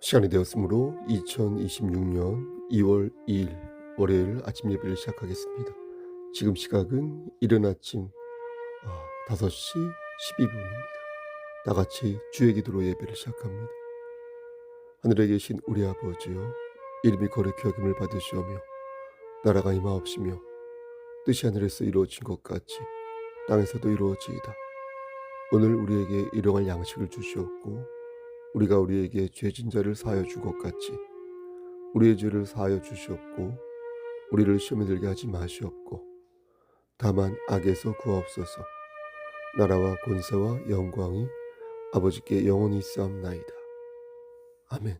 시간이 되었으므로 2026년 2월 2일 월요일 아침 예배를 시작하겠습니다. 지금 시각은 이른 아침 5시 12분입니다. 다 같이 주의 기도로 예배를 시작합니다. 하늘에 계신 우리 아버지여 이름이 거룩히 여김을 받으시오며 나라가 임하옵시며 뜻이 하늘에서 이루어진 것 같이 땅에서도 이루어지이다. 오늘 우리에게 일용할 양식을 주시옵고 우리가 우리에게 죄진 자를 사하여 준 것 같이 우리의 죄를 사하여 주시옵고 우리를 시험에 들게 하지 마시옵고 다만 악에서 구하옵소서 나라와 권세와 영광이 아버지께 영원히 있사옵나이다. 아멘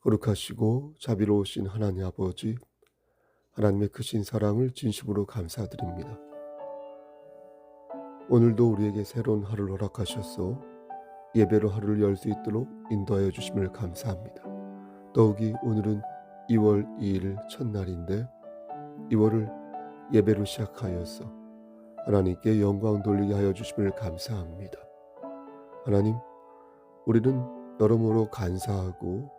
거룩하시고 자비로우신 하나님 아버지 하나님의 크신 사랑을 진심으로 감사드립니다. 오늘도 우리에게 새로운 하루를 허락하셔서 예배로 하루를 열 수 있도록 인도하여 주심을 감사합니다. 더욱이 오늘은 2월 2일 첫날인데 2월을 예배로 시작하여서 하나님께 영광 돌리게 하여 주심을 감사합니다. 하나님, 우리는 여러모로 간사하고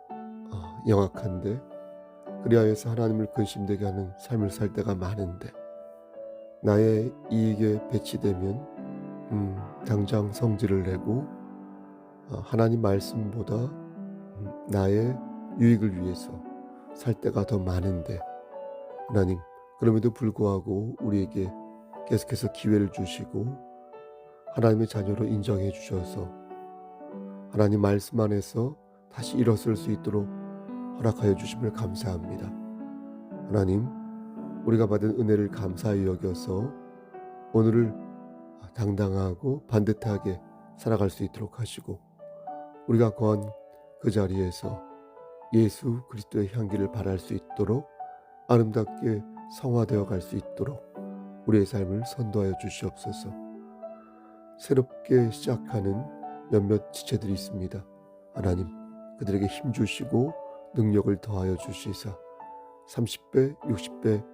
어, 영악한데 그리하여서 하나님을 근심되게 하는 삶을 살 때가 많은데 나의 이익에 배치되면 음, 당장 성질을 내고 어, 하나님 말씀보다 음, 나의 유익을 위해서 살 때가 더 많은데 하나님 그럼에도 불구하고 우리에게 계속해서 기회를 주시고 하나님의 자녀로 인정해 주셔서 하나님 말씀 안에서 다시 일어설 수 있도록 허락하여 주심을 감사합니다. 하나님 우리가 받은 은혜를 감사히 여겨서 오늘을 당당하고 반듯하게 살아갈 수 있도록 하시고 우리가 거한 그 자리에서 예수 그리스도의 향기를 발할 수 있도록 아름답게 성화되어 갈 수 있도록 우리의 삶을 선도하여 주시옵소서. 새롭게 시작하는 몇몇 지체들이 있습니다. 하나님, 그들에게 힘 주시고 능력을 더하여 주시사 30배, 60배,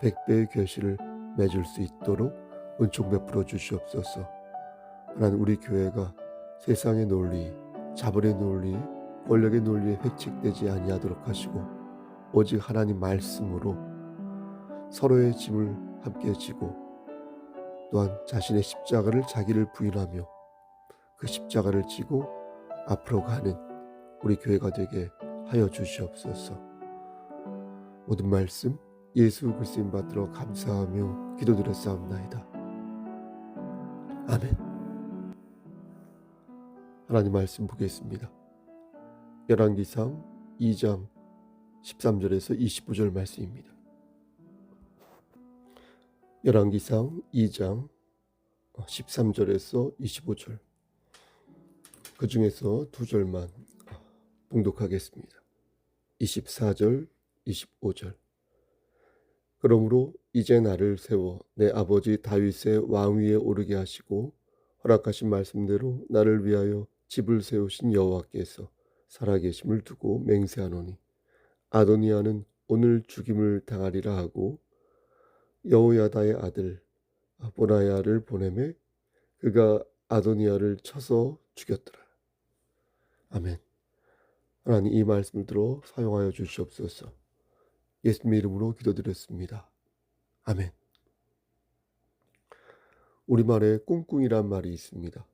100배의 결실을 맺을 수 있도록 은총 베풀어 주시옵소서. 하나님, 우리 교회가 세상의 논리, 자본의 논리, 권력의 논리에 획책되지 아니하도록 하시고 오직 하나님 말씀으로 서로의 짐을 함께 지고 또한 자신의 십자가를 자기를 부인하며 그 십자가를 지고 앞으로 가는 우리 교회가 되게 하여 주시옵소서. 모든 말씀 예수 그리스도인 받들어 감사하며 기도드렸사옵나이다. 아멘. 하나님 말씀 보겠습니다. 열왕기상 2장 13절에서 25절 말씀입니다. 열왕기상 2장 13절에서 25절 그 중에서 두 절만 봉독하겠습니다. 24절, 25절 그러므로 이제 나를 세워 내 아버지 다윗의 왕위에 오르게 하시고 허락하신 말씀대로 나를 위하여 집을 세우신 여호와께서 살아계심을 두고 맹세하노니 아도니아는 오늘 죽임을 당하리라 하고 여호야다의 아들 보나야를 보내매 그가 아도니아를 쳐서 죽였더라. 아멘. 하나님 이 말씀을 들어 사용하여 주시옵소서. 예수님 이름으로 기도드렸습니다. 아멘. 우리말에 꿍꿍이란 말이 있습니다.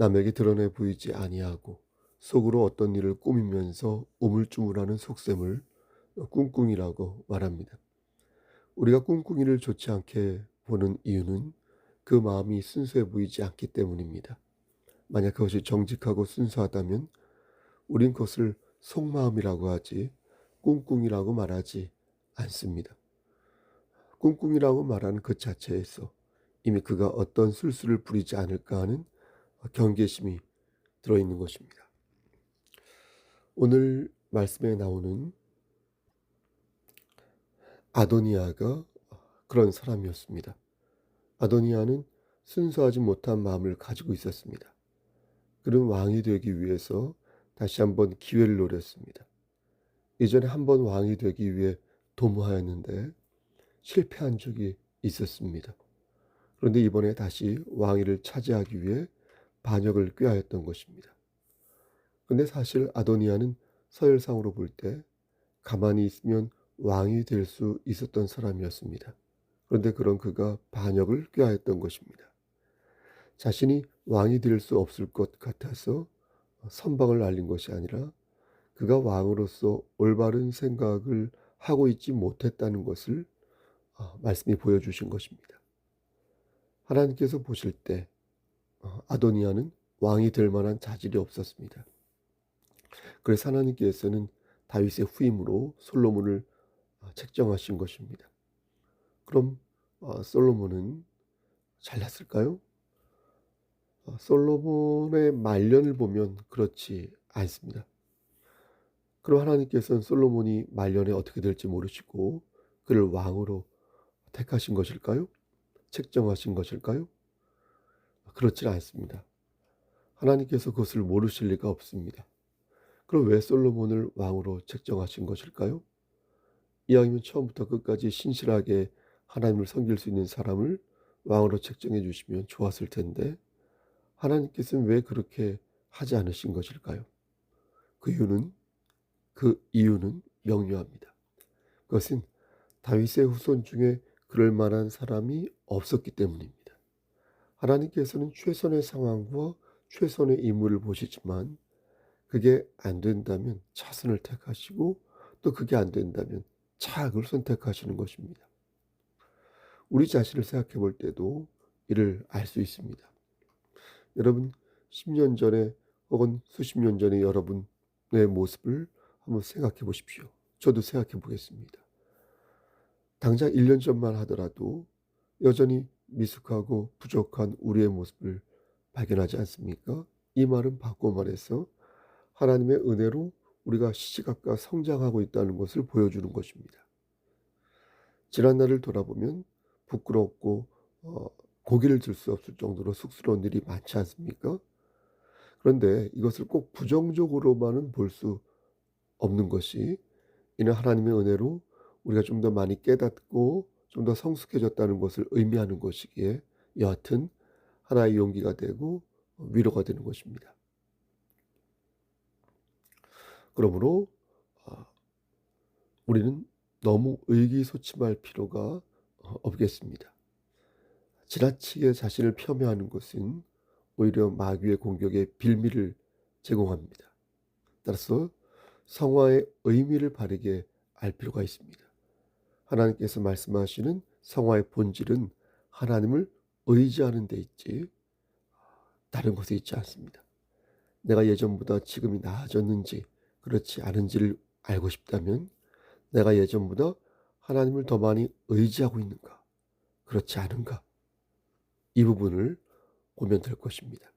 남에게 드러내 보이지 아니하고 속으로 어떤 일을 꾸미면서 우물쭈물하는 속셈을 꿍꿍이라고 말합니다. 우리가 꿍꿍이를 좋지 않게 보는 이유는 그 마음이 순수해 보이지 않기 때문입니다. 만약 그것이 정직하고 순수하다면 우린 그것을 속마음이라고 하지 꿍꿍이라고 말하지 않습니다. 꿍꿍이라고 말하는 그 자체에서 이미 그가 어떤 술수를 부리지 않을까 하는 경계심이 들어있는 것입니다. 오늘 말씀에 나오는 아도니아가 그런 사람이었습니다. 아도니아는 순수하지 못한 마음을 가지고 있었습니다. 그는 왕이 되기 위해서 다시 한번 기회를 노렸습니다. 예전에 한 번 왕이 되기 위해 도모하였는데 실패한 적이 있었습니다. 그런데 이번에 다시 왕위를 차지하기 위해 반역을 꾀하였던 것입니다. 근데 사실 아도니아는 서열상으로 볼 때 가만히 있으면 왕이 될 수 있었던 사람이었습니다. 그런데 그런 그가 반역을 꾀하였던 것입니다. 자신이 왕이 될 수 없을 것 같아서 선방을 날린 것이 아니라 그가 왕으로서 올바른 생각을 하고 있지 못했다는 것을 어, 말씀이 보여주신 것입니다. 하나님께서 보실 때 어, 아도니아는 왕이 될 만한 자질이 없었습니다. 그래서 하나님께서는 다윗의 후임으로 솔로몬을 어, 책정하신 것입니다. 그럼 솔로몬은 잘났을까요? 솔로몬의 말년을 보면 그렇지 않습니다. 그럼 하나님께서는 솔로몬이 말년에 어떻게 될지 모르시고 그를 왕으로 택하신 것일까요? 책정하신 것일까요? 그렇지 않습니다. 하나님께서 그것을 모르실 리가 없습니다. 그럼 왜 솔로몬을 왕으로 책정하신 것일까요? 이왕이면 처음부터 끝까지 신실하게 하나님을 섬길 수 있는 사람을 왕으로 책정해 주시면 좋았을 텐데 하나님께서는 왜 그렇게 하지 않으신 것일까요? 그 이유는 그 이유는 명료합니다. 그것은 다윗의 후손 중에 그럴 만한 사람이 없었기 때문입니다. 하나님께서는 최선의 상황과 최선의 인물을 보시지만 그게 안 된다면 차선을 택하시고 또 그게 안 된다면 차악을 선택하시는 것입니다. 우리 자신을 생각해 볼 때도 이를 알 수 있습니다. 여러분 10년 전에 혹은 수십 년 전에 여러분의 모습을 한번 생각해 보십시오. 저도 생각해 보겠습니다. 당장 1년 전만 하더라도 여전히 미숙하고 부족한 우리의 모습을 발견하지 않습니까? 이 말은 바꿔 말해서 하나님의 은혜로 우리가 시시각각 성장하고 있다는 것을 보여주는 것입니다. 지난 날을 돌아보면 부끄럽고 어, 고개를 들 수 없을 정도로 쑥스러운 일이 많지 않습니까? 그런데 이것을 꼭 부정적으로만은 볼 수 없는 것이 이는 하나님의 은혜로 우리가 좀 더 많이 깨닫고 좀 더 성숙해졌다는 것을 의미하는 것이기에 여하튼 하나의 용기가 되고 위로가 되는 것입니다. 그러므로 아, 우리는 너무 의기소침할 필요가 어, 없겠습니다. 지나치게 자신을 폄훼하는 것은 오히려 마귀의 공격에 빌미를 제공합니다. 따라서 성화의 의미를 바르게 알 필요가 있습니다. 하나님께서 말씀하시는 성화의 본질은 하나님을 의지하는 데 있지 다른 곳에 있지 않습니다. 내가 예전보다 지금이 나아졌는지 그렇지 않은지를 알고 싶다면 내가 예전보다 하나님을 더 많이 의지하고 있는가 그렇지 않은가 이 부분을 보면 될 것입니다.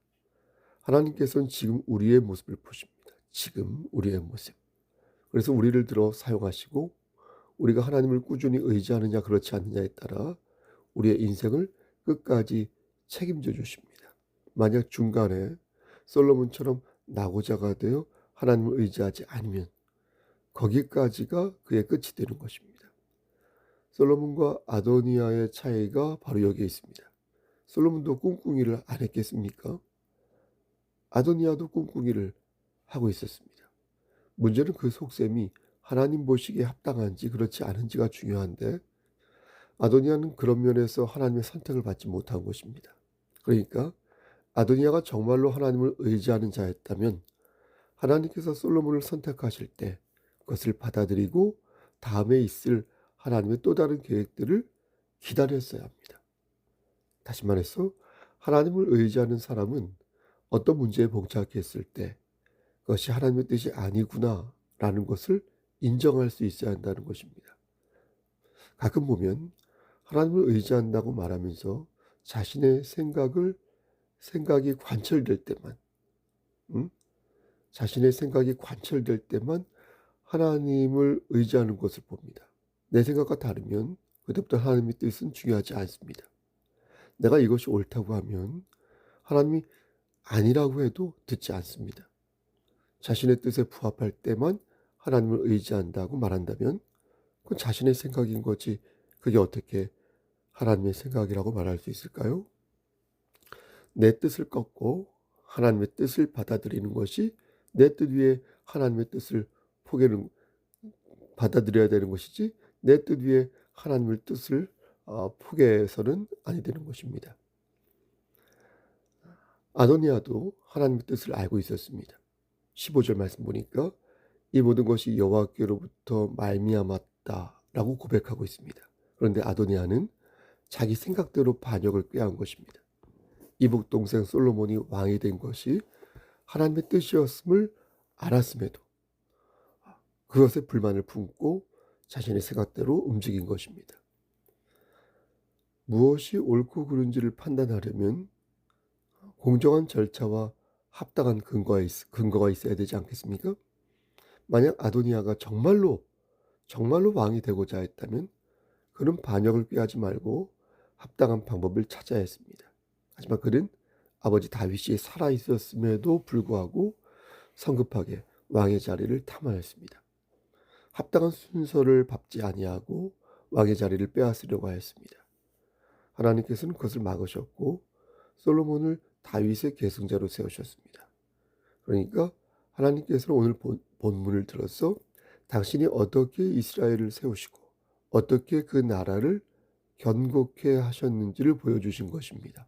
하나님께서는 지금 우리의 모습을 보십니다. 지금 우리의 모습. 그래서 우리를 들어 사용하시고 우리가 하나님을 꾸준히 의지하느냐 그렇지 않느냐에 따라 우리의 인생을 끝까지 책임져 주십니다. 만약 중간에 솔로몬처럼 나고자가 되어 하나님을 의지하지 않으면 거기까지가 그의 끝이 되는 것입니다. 솔로몬과 아도니아의 차이가 바로 여기에 있습니다. 솔로몬도 꿍꿍이를 안 했겠습니까? 아도니아도 꿍꿍이를 하고 있었습니다. 문제는 그 속셈이 하나님 보시기에 합당한지 그렇지 않은지가 중요한데 아도니아는 그런 면에서 하나님의 선택을 받지 못한 것입니다. 그러니까 아도니아가 정말로 하나님을 의지하는 자였다면 하나님께서 솔로몬을 선택하실 때 그것을 받아들이고 다음에 있을 하나님의 또 다른 계획들을 기다렸어야 합니다. 다시 말해서 하나님을 의지하는 사람은 어떤 문제에 봉착했을 때 그것이 하나님의 뜻이 아니구나 라는 것을 인정할 수 있어야 한다는 것입니다. 가끔 보면 하나님을 의지한다고 말하면서 자신의 생각을 생각이 관철될 때만 음? 자신의 생각이 관철될 때만 하나님을 의지하는 것을 봅니다. 내 생각과 다르면 그때부터 하나님의 뜻은 중요하지 않습니다. 내가 이것이 옳다고 하면 하나님이 아니라고 해도 듣지 않습니다. 자신의 뜻에 부합할 때만 하나님을 의지한다고 말한다면 그건 자신의 생각인 거지 그게 어떻게 하나님의 생각이라고 말할 수 있을까요? 내 뜻을 꺾고 하나님의 뜻을 받아들이는 것이 내 뜻 위에 하나님의 뜻을 포기는 받아들여야 되는 것이지 내 뜻 위에 하나님의 뜻을 어, 포기해서는 아니 되는 것입니다. 아도니아도 하나님의 뜻을 알고 있었습니다. 15절 말씀 보니까 이 모든 것이 여호와께로부터 말미암았다라고 고백하고 있습니다. 그런데 아도니아는 자기 생각대로 반역을 꾀한 것입니다. 이북 동생 솔로몬이 왕이 된 것이 하나님의 뜻이었음을 알았음에도 그것에 불만을 품고 자신의 생각대로 움직인 것입니다. 무엇이 옳고 그른지를 판단하려면 공정한 절차와 합당한 근거가, 있, 근거가 있어야 되지 않겠습니까? 만약 아도니아가 정말로 정말로 왕이 되고자 했다면 그는 반역을 꾀하지 말고 합당한 방법을 찾아야 했습니다. 하지만 그는 아버지 다윗이 살아 있었음에도 불구하고 성급하게 왕의 자리를 탐하였습니다. 합당한 순서를 밟지 아니하고 왕의 자리를 빼앗으려고 하였습니다. 하나님께서는 그것을 막으셨고 솔로몬을 다윗의 계승자로 세우셨습니다. 그러니까 하나님께서는 오늘 본, 본문을 들어서 당신이 어떻게 이스라엘을 세우시고 어떻게 그 나라를 견고케 하셨는지를 보여주신 것입니다.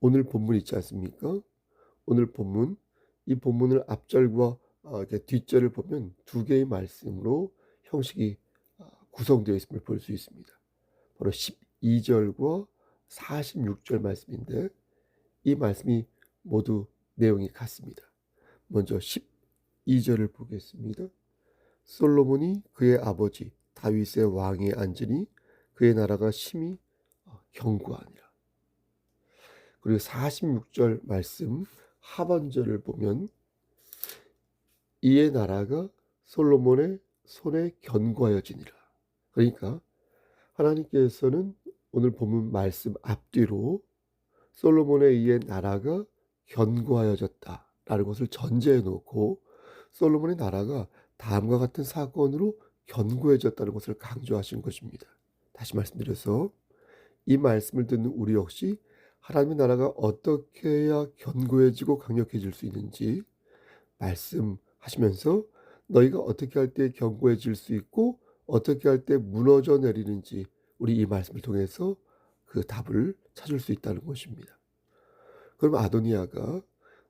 오늘 본문 있지 않습니까? 오늘 본문 이 본문을 앞절과 어, 뒷절을 보면 두 개의 말씀으로 형식이 어, 구성되어 있음을 볼 수 있습니다. 바로 12절과 46절 말씀인데 이 말씀이 모두 내용이 같습니다. 먼저 12절을 보겠습니다. 솔로몬이 그의 아버지 다윗의 왕에 앉으니 그의 나라가 심히 견고하니라. 그리고 46절 말씀 하반절을 보면 이의 나라가 솔로몬의 손에 견고하여지니라. 그러니까 하나님께서는 오늘 보면 말씀 앞뒤로 솔로몬에 의해 나라가 견고하여졌다라는 것을 전제해 놓고 솔로몬의 나라가 다음과 같은 사건으로 견고해졌다는 것을 강조하신 것입니다. 다시 말씀드려서 이 말씀을 듣는 우리 역시 하나님의 나라가 어떻게 해야 견고해지고 강력해질 수 있는지 말씀하시면서 너희가 어떻게 할 때 견고해질 수 있고 어떻게 할 때 무너져 내리는지 우리 이 말씀을 통해서 그 답을 찾을 수 있다는 것입니다. 그럼 아도니아가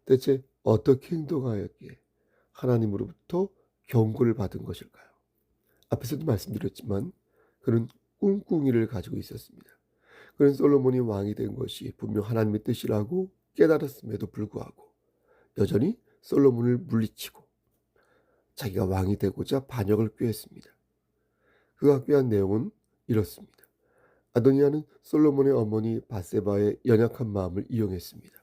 대체 어떻게 행동하였기에 하나님으로부터 경고를 받은 것일까요? 앞에서도 말씀드렸지만 그는 꿍꿍이를 가지고 있었습니다. 그는 솔로몬이 왕이 된 것이 분명 하나님의 뜻이라고 깨달았음에도 불구하고 여전히 솔로몬을 물리치고 자기가 왕이 되고자 반역을 꾀했습니다. 그가 꾀한 내용은 이렇습니다. 아도니아는 솔로몬의 어머니 바세바의 연약한 마음을 이용했습니다.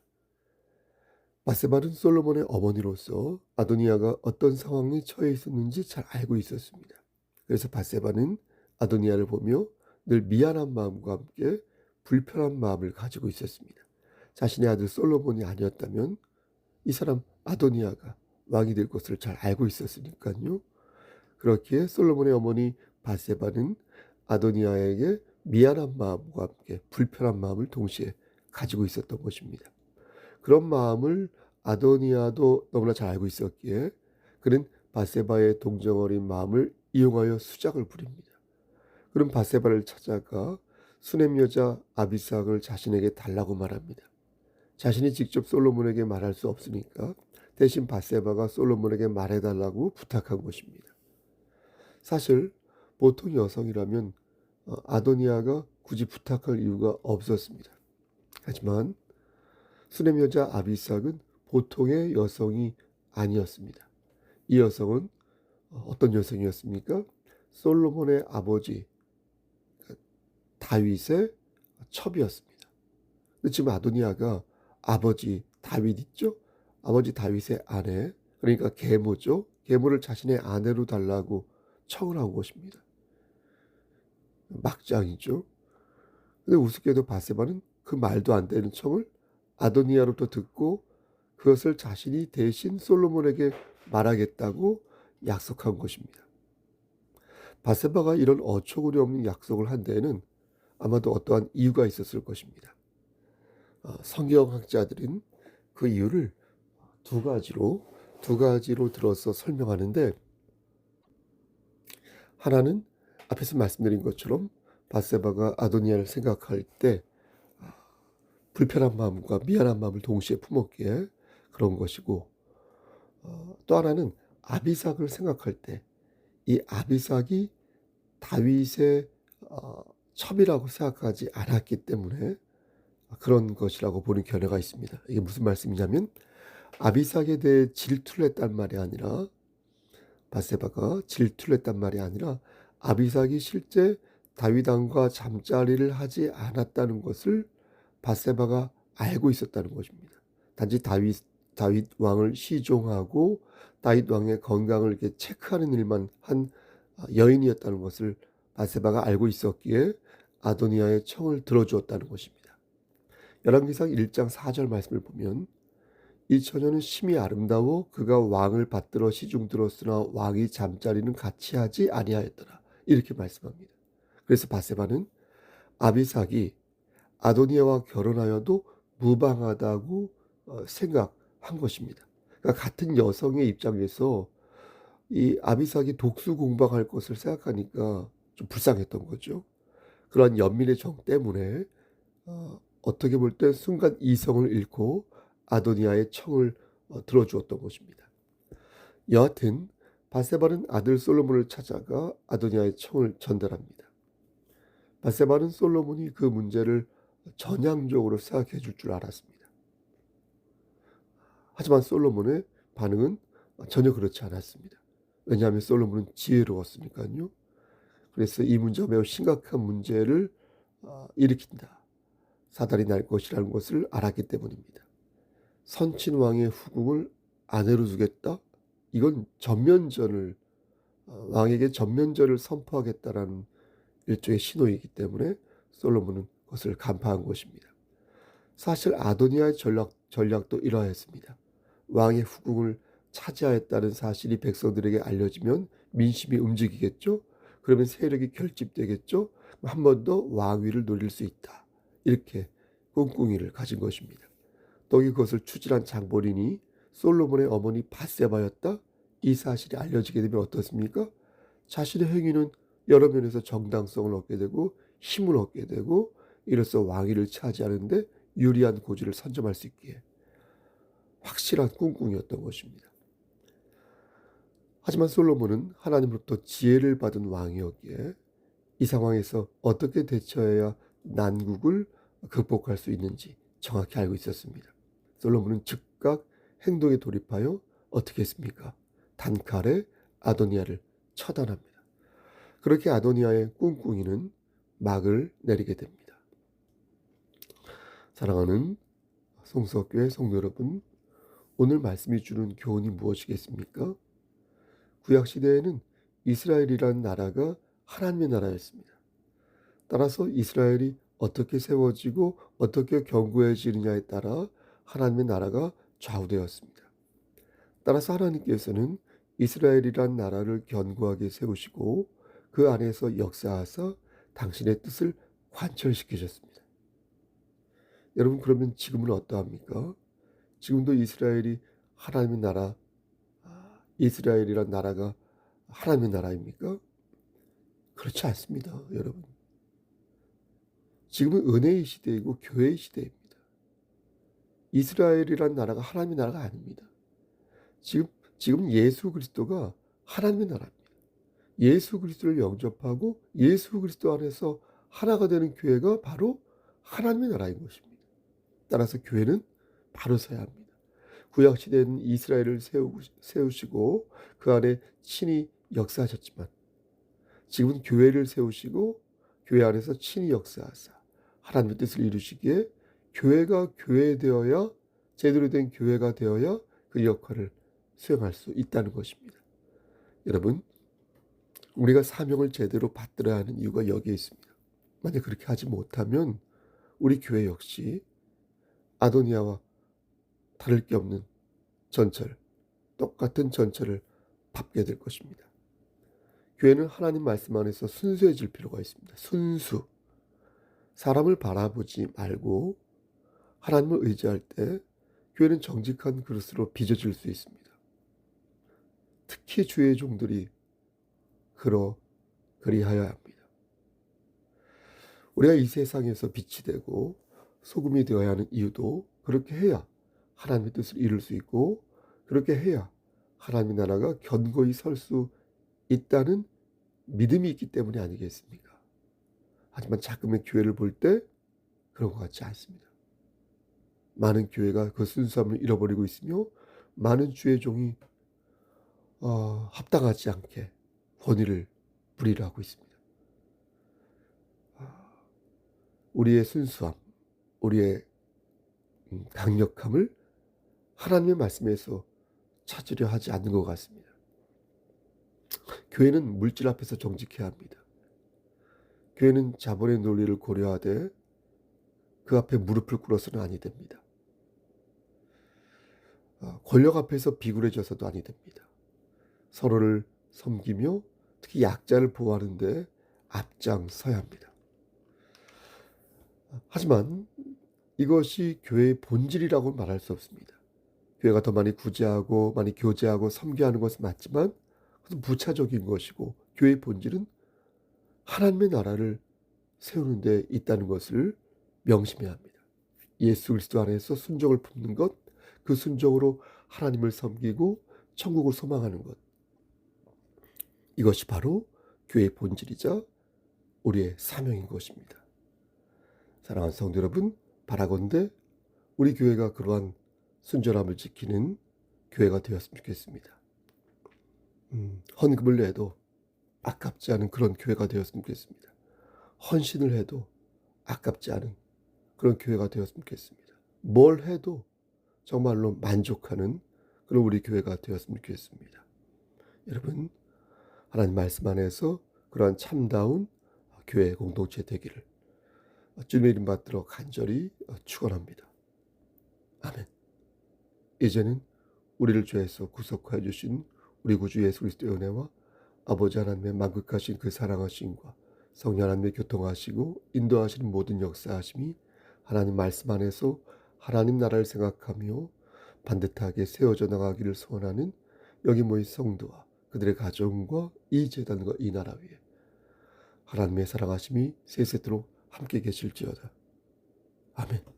바세바는 솔로몬의 어머니로서 아도니아가 어떤 상황에 처해 있었는지 잘 알고 있었습니다. 그래서 바세바는 아도니아를 보며 늘 미안한 마음과 함께 불편한 마음을 가지고 있었습니다. 자신의 아들 솔로몬이 아니었다면 이 사람 아도니아가 왕이 될 것을 잘 알고 있었으니까요. 그렇기에 솔로몬의 어머니 바세바는 아도니아에게 미안한 마음과 함께 불편한 마음을 동시에 가지고 있었던 것입니다. 그런 마음을 아도니아도 너무나 잘 알고 있었기에 그는 바세바의 동정 어린 마음을 이용하여 수작을 부립니다. 그럼 바세바를 찾아가 수냄 여자 아비삭을 자신에게 달라고 말합니다. 자신이 직접 솔로몬에게 말할 수 없으니까 대신 바세바가 솔로몬에게 말해달라고 부탁한 것입니다. 사실 보통 여성이라면 어, 아도니아가 굳이 부탁할 이유가 없었습니다. 하지만 수냄 여자 아비삭은 보통의 여성이 아니었습니다. 이 여성은 어떤 여성이었습니까? 솔로몬의 아버지 다윗의 첩이었습니다. 근데 지금 아도니아가 아버지 다윗 있죠? 아버지 다윗의 아내 그러니까 계모죠. 계모를 자신의 아내로 달라고 청을 한 것입니다. 막장이죠. 근데 우습게도 바세바는 그 말도 안 되는 청을 아도니아로부터 듣고 그것을 자신이 대신 솔로몬에게 말하겠다고 약속한 것입니다. 바세바가 이런 어처구니 없는 약속을 한 데에는 아마도 어떠한 이유가 있었을 것입니다. 어, 성경학자들은 그 이유를 두 가지로 두 가지로 들어서 설명하는데 하나는 앞에서 말씀드린 것처럼 바세바가 아도니아를 생각할 때 아, 불편한 마음과 미안한 마음을 동시에 품었기에 그런 것이고 어, 또 하나는 아비삭을 생각할 때 이 아비삭이 다윗의 어, 첩이라고 생각하지 않았기 때문에 그런 것이라고 보는 견해가 있습니다. 이게 무슨 말씀이냐면 아비삭에 대해 질투를 했단 말이 아니라 바세바가 질투를 했단 말이 아니라 아비삭이 실제 다윗 왕과 잠자리를 하지 않았다는 것을 바세바가 알고 있었다는 것입니다. 단지 다윗 다윗 왕을 시종하고 다윗 왕의 건강을 이렇게 체크하는 일만 한 여인이었다는 것을 바세바가 알고 있었기에 아도니아의 청을 들어주었다는 것입니다. 열왕기상 1장 4절 말씀을 보면 이 처녀는 심히 아름다워 그가 왕을 받들어 시중 들었으나 왕이 잠자리는 같이 하지 아니하였더라. 이렇게 말씀합니다. 그래서 바세바는 아비삭이 아도니아와 결혼하여도 무방하다고 어, 생각한 것입니다. 그러니까 같은 여성의 입장에서 이 아비삭이 독수 공방할 것을 생각하니까 좀 불쌍했던 거죠. 그러한 연민의 정 때문에 어, 어떻게 볼때 순간 이성을 잃고 아도니아의 청을 어, 들어주었던 것입니다. 여하튼 바세바는 아들 솔로몬을 찾아가 아도니아의 청을 전달합니다. 바세바는 솔로몬이 그 문제를 전향적으로 생각해 줄 줄 알았습니다. 하지만 솔로몬의 반응은 전혀 그렇지 않았습니다. 왜냐하면 솔로몬은 지혜로웠으니까요. 그래서 이 문제가 매우 심각한 문제를 어, 일으킨다. 사달이 날 것이라는 것을 알았기 때문입니다. 선친 왕의 후궁을 아내로 두겠다? 이건 전면전을 어, 왕에게 전면전을 선포하겠다라는 일종의 신호이기 때문에 솔로몬은 그 것을 간파한 것입니다. 사실 아도니아의 전략, 전략도 이러했습니다. 왕의 후궁을 차지하였다는 사실이 백성들에게 알려지면 민심이 움직이겠죠. 그러면 세력이 결집되겠죠. 한 번 더 왕위를 노릴 수 있다. 이렇게 꿍꿍이를 가진 것입니다. 또 이것을 추진한 장본인이 솔로몬의 어머니 바세바였다. 이 사실이 알려지게 되면 어떻습니까? 자신의 행위는 여러 면에서 정당성을 얻게 되고 힘을 얻게 되고 이로써 왕위를 차지하는데 유리한 고지를 선점할 수 있기에 확실한 꿍꿍이었던 것입니다. 하지만 솔로몬은 하나님으로부터 지혜를 받은 왕이었기에 이 상황에서 어떻게 대처해야 난국을 극복할 수 있는지 정확히 알고 있었습니다. 솔로몬은 즉각 행동에 돌입하여 어떻게 했습니까? 단칼에 아도니아를 처단합니다. 그렇게 아도니아의 꿍꿍이는 막을 내리게 됩니다. 사랑하는 송석교회 성도 여러분, 오늘 말씀이 주는 교훈이 무엇이겠습니까? 구약 시대에는 이스라엘이라는 나라가 하나님의 나라였습니다. 따라서 이스라엘이 어떻게 세워지고 어떻게 견고해지느냐에 따라 하나님의 나라가 좌우되었습니다. 따라서 하나님께서는 이스라엘이란 나라를 견고하게 세우시고 그 안에서 역사하사 당신의 뜻을 관철시키셨습니다. 여러분 그러면 지금은 어떠합니까? 지금도 이스라엘이 하나님의 나라, 이스라엘이란 나라가 하나님의 나라입니까? 그렇지 않습니다, 여러분. 지금은 은혜의 시대이고 교회의 시대입니다. 이스라엘이란 나라가 하나님의 나라가 아닙니다. 지금 지금 예수 그리스도가 하나님의 나라입니다. 예수 그리스도를 영접하고 예수 그리스도 안에서 하나가 되는 교회가 바로 하나님의 나라인 것입니다. 따라서 교회는 바로 서야 합니다. 구약 시대에는 이스라엘을 세우시고 그 안에 친히 역사하셨지만 지금은 교회를 세우시고 교회 안에서 친히 역사하사 하나님의 뜻을 이루시기에 교회가 교회되어야 제대로 된 교회가 되어야 그 역할을 수행할 수 있다는 것입니다. 여러분, 우리가 사명을 제대로 받들어야 하는 이유가 여기에 있습니다. 만약 그렇게 하지 못하면 우리 교회 역시 아도니아와 다를 게 없는 전철, 똑같은 전철을 밟게 될 것입니다. 교회는 하나님 말씀 안에서 순수해질 필요가 있습니다. 순수. 사람을 바라보지 말고 하나님을 의지할 때 교회는 정직한 그릇으로 빚어질 수 있습니다. 특히 주의 종들이 그러 그리하여야 합니다. 우리가 이 세상에서 빛이 되고 소금이 되어야 하는 이유도 그렇게 해야 하나님의 뜻을 이룰 수 있고 그렇게 해야 하나님의 나라가 견고히 설 수 있다는 믿음이 있기 때문이 아니겠습니까? 하지만 자금의 교회를 볼 때 그런 것 같지 않습니다. 많은 교회가 그 순수함을 잃어버리고 있으며 많은 주의 종이 어, 합당하지 않게 권위를 부리려 하고 있습니다. 아, 우리의 순수함, 우리의 음, 강력함을 하나님의 말씀에서 찾으려 하지 않는 것 같습니다. 교회는 물질 앞에서 정직해야 합니다. 교회는 자본의 논리를 고려하되 그 앞에 무릎을 꿇어서는 아니 됩니다. 아, 권력 앞에서 비굴해져서도 아니 됩니다. 서로를 섬기며 특히 약자를 보호하는데 앞장서야 합니다. 하지만 이것이 교회의 본질이라고 말할 수 없습니다. 교회가 더 많이 구제하고 많이 교제하고 섬겨하는 것은 맞지만 그것은 부차적인 것이고 교회의 본질은 하나님의 나라를 세우는 데 있다는 것을 명심해야 합니다. 예수 그리스도 안에서 순종을 품는 것, 그 순종으로 하나님을 섬기고 천국을 소망하는 것. 이것이 바로 교회의 본질이자 우리의 사명인 것입니다. 사랑하는 성도 여러분, 바라건대 우리 교회가 그러한 순전함을 지키는 교회가 되었으면 좋겠습니다. 음, 헌금을 내도 아깝지 않은 그런 교회가 되었으면 좋겠습니다. 헌신을 해도 아깝지 않은 그런 교회가 되었으면 좋겠습니다. 뭘 해도 정말로 만족하는 그런 우리 교회가 되었으면 좋겠습니다. 여러분, 하나님 말씀 안에서 그러한 참다운 교회 공동체 되기를 주님의 이름 받들어 간절히 축원합니다. 아멘. 이제는 우리를 죄에서 구속하여 주신 우리 구주 예수 그리스도의 은혜와 아버지 하나님의 만극하신 그 사랑하심과 성령 하나님의 교통하시고 인도하시는 모든 역사하심이 하나님 말씀 안에서 하나님 나라를 생각하며 반듯하게 세워져 나가기를 소원하는 여기 모인 성도와 그들의 가정과 이 재단과 이 나라 위에 하나님의 사랑하심이 세세토록 함께 계실지어다. 아멘.